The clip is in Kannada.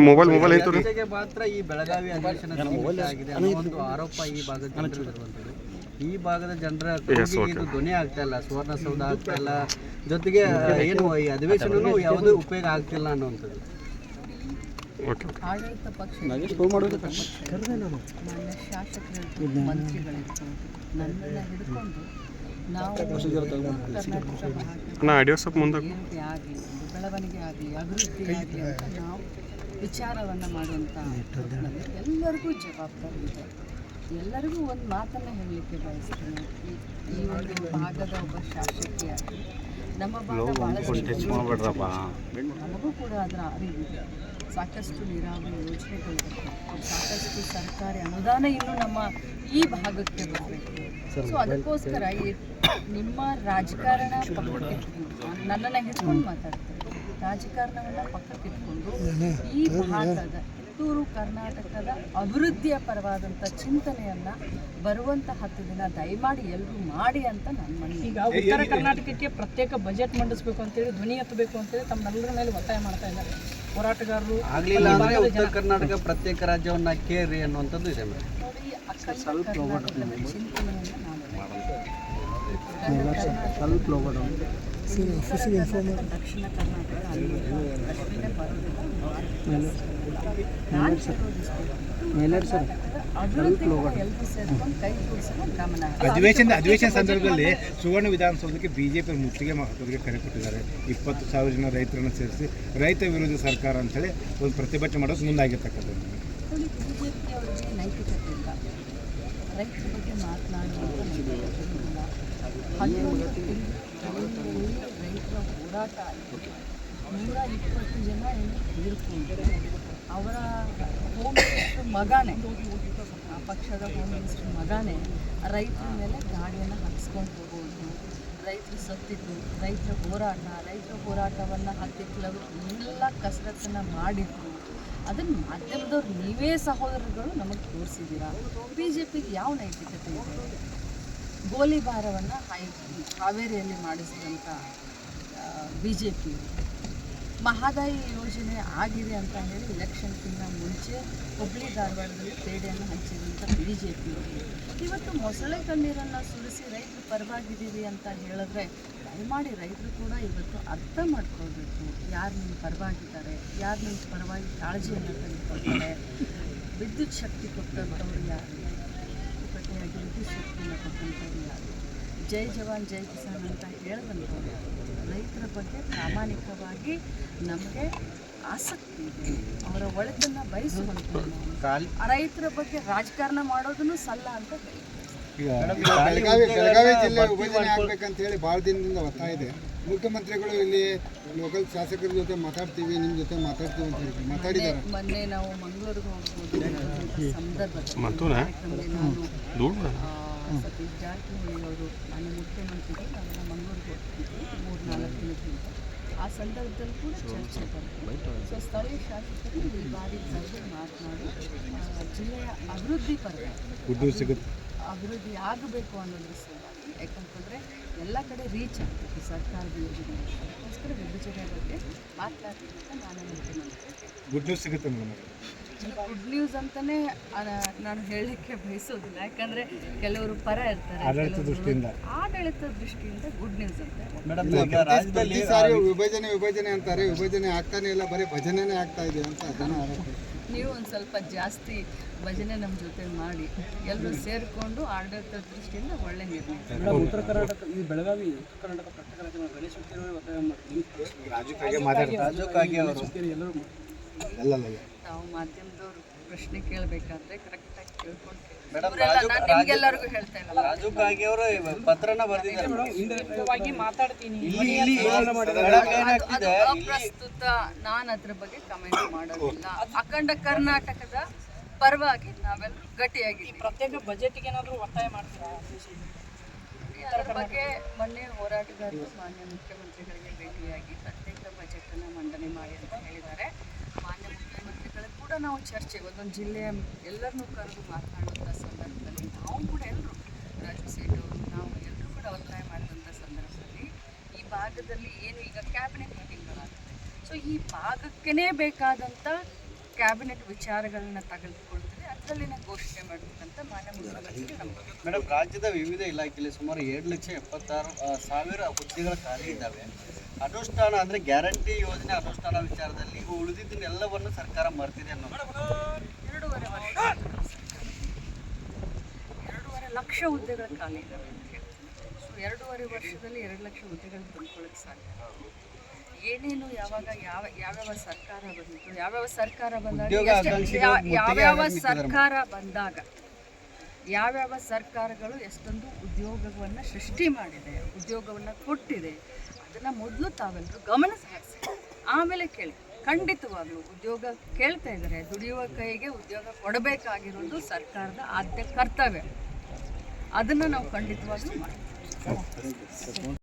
ಮೊಬೈಲ್ ಮೊಬೈಲ್ ಐತು ಮಾತ್ರ ಈ ಬೆಳಗಾವಿ ಅಧಿವೇಶನ ಆಗಿದೆ ಅನ್ನೋ ಒಂದು ಆರೋಪ ಈ ಭಾಗದ ಜನರು. ಈ ಭಾಗದ ಜನರ ಧ್ವನಿ ಆಗ್ತಾ ಇಲ್ಲ ಸುವರ್ಣಸೌಧ ಆಗ್ತಾ ಇಲ್ಲ. ಜೊತೆಗೆ ಏನು ಈ ಅಧಿವೇಶನನೂ ಯಾವುದೂ ಉಪಯೋಗ ಆಗ್ತಿಲ್ಲ ಅನ್ನುವಂಥದ್ದು. ಆಡಳಿತ ಪಕ್ಷ ಶಾಸಕರಿರ್ಬೋದು ಮಂತ್ರಿಗಳಿರ್ಬೋದು ಹಿಡ್ಕೊಂಡು ಆಡಿಯೋ ಸ್ವಲ್ಪ ಆಗಲಿ ಬೆಳವಣಿಗೆ ಆಗಲಿ ಅಭಿವೃದ್ಧಿ ಆಗಲಿ ಅಂತ ನಾವು ವಿಚಾರವನ್ನು ಮಾಡುವಂಥ ಎಲ್ಲರಿಗೂ ಜವಾಬ್ದಾರಿ ಇದೆ. ಎಲ್ಲರಿಗೂ ಒಂದು ಮಾತನ್ನು ಹೇಳಲಿಕ್ಕೆ ಬಯಸ್ತೇನೆ. ಈ- ಒಂದು ಭಾಗದ ಒಬ್ಬ ಶಾಸಕಿಯಾಗಿ ನಮ್ಮ ಭಾಗ ನಮಗೂ ಕೂಡ ಅದರ ಅರಿವಿದೆ. ಸಾಕಷ್ಟು ನೀರಾವರಿ ಯೋಜನೆಗಳು ಸಾಕಷ್ಟು ಸರ್ಕಾರಿ ಅನುದಾನ ಇನ್ನು ನಮ್ಮ ಈ ಭಾಗಕ್ಕೆ ಬರಬೇಕು. ಸೊ ಅದಕ್ಕೋಸ್ಕರ ಈ ನಿಮ್ಮ ರಾಜಕಾರಣ ಪಕ್ಕಕ್ಕೆ ನನ್ನನ್ನು ಹಿಡ್ಕೊಂಡು ಮಾತಾಡ್ತಾರೆ. ರಾಜಕಾರಣವನ್ನು ಪಕ್ಕಕ್ಕೆ ಇಟ್ಕೊಂಡು ಈ ಭಾಗದ ಕಿತ್ತೂರು ಕರ್ನಾಟಕದ ಅಭಿವೃದ್ಧಿಯ ಪರವಾದಂಥ ಚಿಂತನೆಯನ್ನು ಬರುವಂಥ ಹತ್ತು ದಿನ ದಯಮಾಡಿ ಎಲ್ಲರೂ ಮಾಡಿ ಅಂತ ನನ್ನ ಮನವಿ. ಈಗ ಉತ್ತರ ಕರ್ನಾಟಕಕ್ಕೆ ಪ್ರತ್ಯೇಕ ಬಜೆಟ್ ಮಂಡಿಸಬೇಕು ಅಂತೇಳಿ ಧ್ವನಿ ಎತ್ತಬೇಕು ಅಂತೇಳಿ ತಮ್ಮೆಲ್ಲರ ಮೇಲೆ ಒತ್ತಾಯ ಮಾಡ್ತಾ ಇದ್ದಾರೆ. ಹೋರಾಟಗಾರರು ಆಗಲಿಲ್ಲ ಅಂದ್ರೆ ಉತ್ತರ ಕರ್ನಾಟಕ ಪ್ರತ್ಯೇಕ ರಾಜ್ಯವನ್ನ ಕೇರಿ ಅನ್ನುವಂಥದ್ದು ಇದೆ ಮೇಡಮ್. ಸ್ವಲ್ಪ ದಕ್ಷಿಣ ಕರ್ನಾಟಕ ಅಧಿವೇಶನ ಅಧಿವೇಶನ ಸಂದರ್ಭದಲ್ಲಿ ಸುವರ್ಣ ವಿಧಾನಸೌಧಕ್ಕೆ ಬಿಜೆಪಿ ಮುತ್ತಿಗೆ ಹಾಕೋದಕ್ಕೆ ಕರೆ ಕೊಟ್ಟಿದ್ದಾರೆ. ಇಪ್ಪತ್ತು ಸಾವಿರ ಜನ ರೈತರನ್ನು ಸೇರಿಸಿ ರೈತ ವಿರೋಧಿ ಸರ್ಕಾರ ಅಂತೇಳಿ ಒಂದು ಪ್ರತಿಭಟನೆ ಮಾಡೋದು ಮುಂದಾಗಿರ್ತಕ್ಕಂಥದ್ದು. ಹೋರಾಟ ಆಯಿತು ನೂರ ಇಪ್ಪತ್ತು ಜನ ಏನು ತೀರ್ಕೊಂಡ್ರು ಅವರ ಹೋಮ್ ಮಿನಿಸ್ಟರ್ ಮಗನೇ, ಆ ಪಕ್ಷದ ಹೋಮ್ ಮಿನಿಸ್ಟರ್ ಮಗನೇ ರೈತರ ಮೇಲೆ ಗಾಡಿಯನ್ನು ಹಾಕಿಸ್ಕೊಂಡು ಹೋಗೋದು, ರೈತರು ಸತ್ತಿದ್ದು, ರೈತರ ಹೋರಾಟ, ರೈತರ ಹೋರಾಟವನ್ನು ಹತ್ತಿಕ್ಕಲು ಎಲ್ಲ ಕಸರತ್ತನ್ನು ಮಾಡಿದ್ರು. ಅದನ್ನು ಮಾಧ್ಯಮದವ್ರು ನೀವೇ ಸಹೋದರಗಳು ನಮಗೆ ತೋರಿಸಿದ್ದೀರಾ? ಬಿ ಜೆ ಪಿಗೆ ಯಾವ ನೈತಿಕತೆ ಇದೆ? ಗೋಲಿಬಾರವನ್ನು ಹಾಯ್ ಹಾವೇರಿಯಲ್ಲಿ ಮಾಡಿಸಿದಂಥ ಬಿ ಜೆ ಪಿ ಮಹದಾಯಿ ಯೋಜನೆ ಆಗಿದೆ ಅಂತ ಹೇಳಿ ಇಲೆಕ್ಷನ್ಗಿಂತ ಮುಂಚೆ ಹುಬ್ಳಿ ಧಾರವಾಡದಲ್ಲಿ ಪೇಡೆಯನ್ನು ಹಂಚಿದಂಥ ಬಿ ಜೆ ಪಿ ಇವತ್ತು ಮೊಸಳೆ ಕಣ್ಣೀರನ್ನು ಸುರಿಸಿ ರೈತರು ಪರವಾಗಿದ್ದೀವಿ ಅಂತ ಹೇಳಿದ್ರೆ ದಯಮಾಡಿ ರೈತರು ಕೂಡ ಇವತ್ತು ಅರ್ಥ ಮಾಡ್ಕೊಳ್ಬೇಕು. ಯಾರು ನಿಮ್ಮ ಪರವಾಗಿದ್ದಾರೆ, ಯಾರು ನಿಮ್ಮ ಪರವಾಗಿ ಕಾಳಜಿಯನ್ನು ತೆಗೆದುಕೊಳ್ತಾರೆ, ವಿದ್ಯುತ್ ಶಕ್ತಿ ಕೊಟ್ಟಂಥವ್ರು ಯಾರು? ಪ್ರತಿಯಾಗಿ ವಿದ್ಯುತ್ ಶಕ್ತಿಯನ್ನು ಕೊಟ್ಟಂಥವ್ರು ಯಾರು? ಜೈ ಜವಾನ್, ಜೈ ಕಿಸಾನ್ ಅಂತ ಹೇಳಿದಂಥವ್ರು ಯಾರು? ರೈತರ ಬಗ್ಗೆ ಪ್ರಾಮಾಣಿಕವಾಗಿ ನಮಗೆ ಆಸಕ್ತಿ ಇದೆ. ಅವರ ಒಳಗನ್ನು ಬಯಸುವಂಥವ್ರು ಆ ರೈತರ ಬಗ್ಗೆ ರಾಜಕಾರಣ ಮಾಡೋದನ್ನು ಸಲ್ಲ ಅಂತ ಬೆಳಗಾವಿ ಬೆಳಗಾವಿ ಜಿಲ್ಲೆ ವಿಭಜನೆ ಆಗ್ಬೇಕಂತ ಹೇಳಿ ಭಾಳ ದಿನದಿಂದ ಒತ್ತಾಯ ಇದೆ. ಮುಖ್ಯಮಂತ್ರಿಗಳು ಇಲ್ಲಿ ಲೋಕಲ್ ಶಾಸಕರ ಜೊತೆ ಮಾತಾಡ್ತೀವಿ ನಿಮ್ಮ ಜೊತೆ ಮಾತಾಡ್ತೀವಿ ಅಂತ ಹೇಳಿ ಮಾತಾಡಿದ್ದಾರೆ ಮೊನ್ನೆ- ಮೊನ್ನೆ ನಾವು ಮಂಗಳೂರಿಗೆ ಹೋಗ್ಬೋದು ಸಂದರ್ಭದಲ್ಲಿ ಸತೀಶ್ ಜಾರಕಿಹೊಳಿ ಅವರು ಮಾನ್ಯ ಮುಖ್ಯಮಂತ್ರಿಗೆ ನಾವೆಲ್ಲ ಮಂಗಳೂರಿಗೆ ಹೋಗ್ತಿದ್ವಿ ಮೂರು ನಾಲ್ಕು ದಿನದಿಂದ. ಆ ಸಂದರ್ಭದಲ್ಲಿ ಕೂಡ ಚರ್ಚೆ ಬಂತು. ಸೊ ಸ್ಥಳೀಯ ಶಾಸಕರು ಈ ಬಾರಿ ಕರೆದು ಮಾತನಾಡಿ ಜಿಲ್ಲೆಯ ಅಭಿವೃದ್ಧಿ ಸಿಗುತ್ತೆ? ಅಭಿವೃದ್ಧಿ ಆಗಬೇಕು ಅನ್ನೋದ್ರ ಸಲುವಾಗಿ. ಯಾಕಂತಂದರೆ ಎಲ್ಲ ಕಡೆ ರೀಚ್ ಆಗಬೇಕು ಸರ್ಕಾರದ ಯೋಜನೆ ಅದಕ್ಕೋಸ್ಕರ ವಿಭಜನೆ ಬಗ್ಗೆ ಮಾತನಾಡ್ತೀನಿ ಅಂತ ನಾನು ಮುಖ್ಯಮಂತ್ರಿ ದುಡ್ಡು ಸಿಗುತ್ತೆ ಮೇಡಮ್. ಗುಡ್ ನ್ಯೂಸ್ ಅಂತಾನೆ ನಾನು ಹೇಳಲಿಕ್ಕೆ ಬಯಸೋದಿಲ್ಲ. ಯಾಕಂದ್ರೆ ಕೆಲವರು ಪರ ಇರ್ತಾರೆ ಆಡಳಿತ ಕೆಲವರು ದೃಷ್ಟಿಯಿಂದ. ಆಡಳಿತ ದೃಷ್ಟಿಯಿಂದ ಗುಡ್ ನ್ಯೂಸ್ ಅಂತ. ರಾಜ್ಯದಲ್ಲಿ ಸಾರಿ ವಿಭಜನೆ ವಿಭಜನೆ ಅಂತಾರೆ. ವಿಭಜನೆ ಆಗ್ತಾನೆ ಇಲ್ಲ ಬರೀ ಭಜನೆನೇ ಆಗ್ತಾ ಇದೆ ಅಂತ ಜನ ನೀವು ಒಂದು ಸ್ವಲ್ಪ ಜಾಸ್ತಿ ಭಜನೆ ನಮ್ಮ ಜೊತೆ ಮಾಡಿ. ಎಲ್ಲರೂ ಸೇರಿಕೊಂಡು ಆಡಳಿತ ದೃಷ್ಟಿಯಿಂದ ಒಳ್ಳೆ ನಿರ್ಣಯ ಉತ್ತರ ಕರ್ನಾಟಕ ಈ ಬೆಳಗಾವಿ ಉತ್ತರ ಕರ್ನಾಟಕ ರಾಜ್ಯ ಗಣೇಶ ಎಲ್ಲರೂ ಅಲ್ಲಲ್ಲ ತಾವು ಮಾಧ್ಯಮದವರು ಪ್ರಶ್ನೆ ಕೇಳಬೇಕಾದ್ರೆ ಕರೆಕ್ಟಾಗಿ ಕೇಳ್ಕೊಂಡು ನಿಮ್ಗೆಲ್ಲರಿಗೂ ಹೇಳ್ತಾ ಇಲ್ಲ ರಾಜಕ್ಕಾಗಿ ಅವರು ಪತ್ರನ ಬರೆದಿದ್ದಾರೆ. ಮಾತಾಡ್ತೀನಿ. ಪ್ರಸ್ತುತ ನಾನು ಅದ್ರ ಬಗ್ಗೆ ಕಮೆಂಟ್ ಮಾಡೋದಿಲ್ಲ. ಅಖಂಡ ಕರ್ನಾಟಕದ ಪರವಾಗಿ ನಾವೆಲ್ಲರೂ ಗಟ್ಟಿಯಾಗಿ ಪ್ರತ್ಯೇಕ ಬಜೆಟ್ಗೆ ಏನಾದರೂ ಒತ್ತಾಯ ಮಾಡ್ತೀರಾ? ಅದ್ರ ಬಗ್ಗೆ ಮೊನ್ನೆ ಹೋರಾಟಗಾರರು ಮಾನ್ಯ ಮುಖ್ಯಮಂತ್ರಿಗಳಿಗೆ ಭೇಟಿಯಾಗಿ ಪ್ರತ್ಯೇಕ ಬಜೆಟನ್ನು ಮಂಡನೆ ಮಾಡಿ ಅಂತ ಹೇಳಿದ್ದಾರೆ. ಮಾನ್ಯ ಮುಖ್ಯಮಂತ್ರಿಗಳ ಕೂಡ ನಾವು ಚರ್ಚೆ ಒಂದೊಂದು ಜಿಲ್ಲೆಯ ಎಲ್ಲರನ್ನೂ ಕರೆದು ಮಾತನಾಡುವಂಥ ಸಂದರ್ಭದಲ್ಲಿ ನಾವು ಕೂಡ ಎಲ್ಲರೂ ರಾಜು ಸೇಠ್ ಅವರು, ನಾವು ಎಲ್ಲರೂ ಕೂಡ ಒತ್ತಾಯ ಮಾಡಿದಂಥ ಸಂದರ್ಭದಲ್ಲಿ ಈ ಭಾಗದಲ್ಲಿ ಏನು ಈಗ ಕ್ಯಾಬಿನೆಟ್ ಮೀಟಿಂಗ್ಗಳಾಗುತ್ತೆ ಸೊ ಈ ಭಾಗಕ್ಕೇ ಬೇಕಾದಂಥ ಕ್ಯಾಬಿನೆಟ್ ವಿಚಾರಗಳನ್ನ ತೆಗೆದುಕೊಳ್ತಾರೆ ಘೋಷಣೆ ಮಾಡಬೇಕಂತ ನಮ್ಮ ಮೇಡಮ್ ರಾಜ್ಯದ ವಿವಿಧ ಇಲಾಖೆಯಲ್ಲಿ ಸುಮಾರು ಎರಡು ಲಕ್ಷ ಎಪ್ಪತ್ತಾರು ಸಾವಿರ ಹುದ್ದೆಗಳ ಖಾಲಿ ಇದ್ದಾವೆ. ಅನುಷ್ಠಾನ ಅಂದರೆ ಗ್ಯಾರಂಟಿ ಯೋಜನೆ ಅನುಷ್ಠಾನ ವಿಚಾರದಲ್ಲಿ ಇವು ಉಳಿದಿದ್ದನ್ನೆಲ್ಲವನ್ನು ಸರ್ಕಾರ ಮರ್ತಿದೆ ಅನ್ನೋ ಎರಡೂವರೆ ಎರಡೂವರೆ ಲಕ್ಷ ಹುದ್ದೆಗಳ ಖಾಲಿ ಇದ್ದಾವೆ ಅಂತ ಹೇಳ್ತೀನಿ ಸೊ ಎರಡೂವರೆ ವರ್ಷದಲ್ಲಿ ಎರಡು ಲಕ್ಷ ಹುದ್ದೆಗಳನ್ನು ತುಂಬಿಕೊಳ್ಳೋಕ್ಕೆ ಸಾಧ್ಯ. ಏನೇನು ಯಾವಾಗ ಯಾವ ಯಾವ್ಯಾವ ಸರ್ಕಾರ ಬಂದಿತ್ತು ಯಾವ್ಯಾವ ಸರ್ಕಾರ ಬಂದಾಗ ಯಾವ್ಯಾವ ಸರ್ಕಾರ ಬಂದಾಗ ಯಾವ್ಯಾವ ಸರ್ಕಾರಗಳು ಎಷ್ಟೊಂದು ಉದ್ಯೋಗವನ್ನು ಸೃಷ್ಟಿ ಮಾಡಿದೆ ಉದ್ಯೋಗವನ್ನು ಕೊಟ್ಟಿದೆ ಅದನ್ನು ಮೊದಲು ತಾವೆಲ್ಲರೂ ಗಮನ ಹರಿಸಿ ಆಮೇಲೆ ಕೇಳಿ. ಖಂಡಿತವಾಗ್ಲೂ ಉದ್ಯೋಗ ಕೇಳ್ತಾ ಇದ್ದಾರೆ. ದುಡಿಯುವ ಕೈಗೆ ಉದ್ಯೋಗ ಕೊಡಬೇಕಾಗಿರೋದು ಸರ್ಕಾರದ ಆದ್ಯ ಕರ್ತವ್ಯ. ಅದನ್ನು ನಾವು ಖಂಡಿತವಾಗ್ಲೂ ಮಾಡ್ತೀವಿ.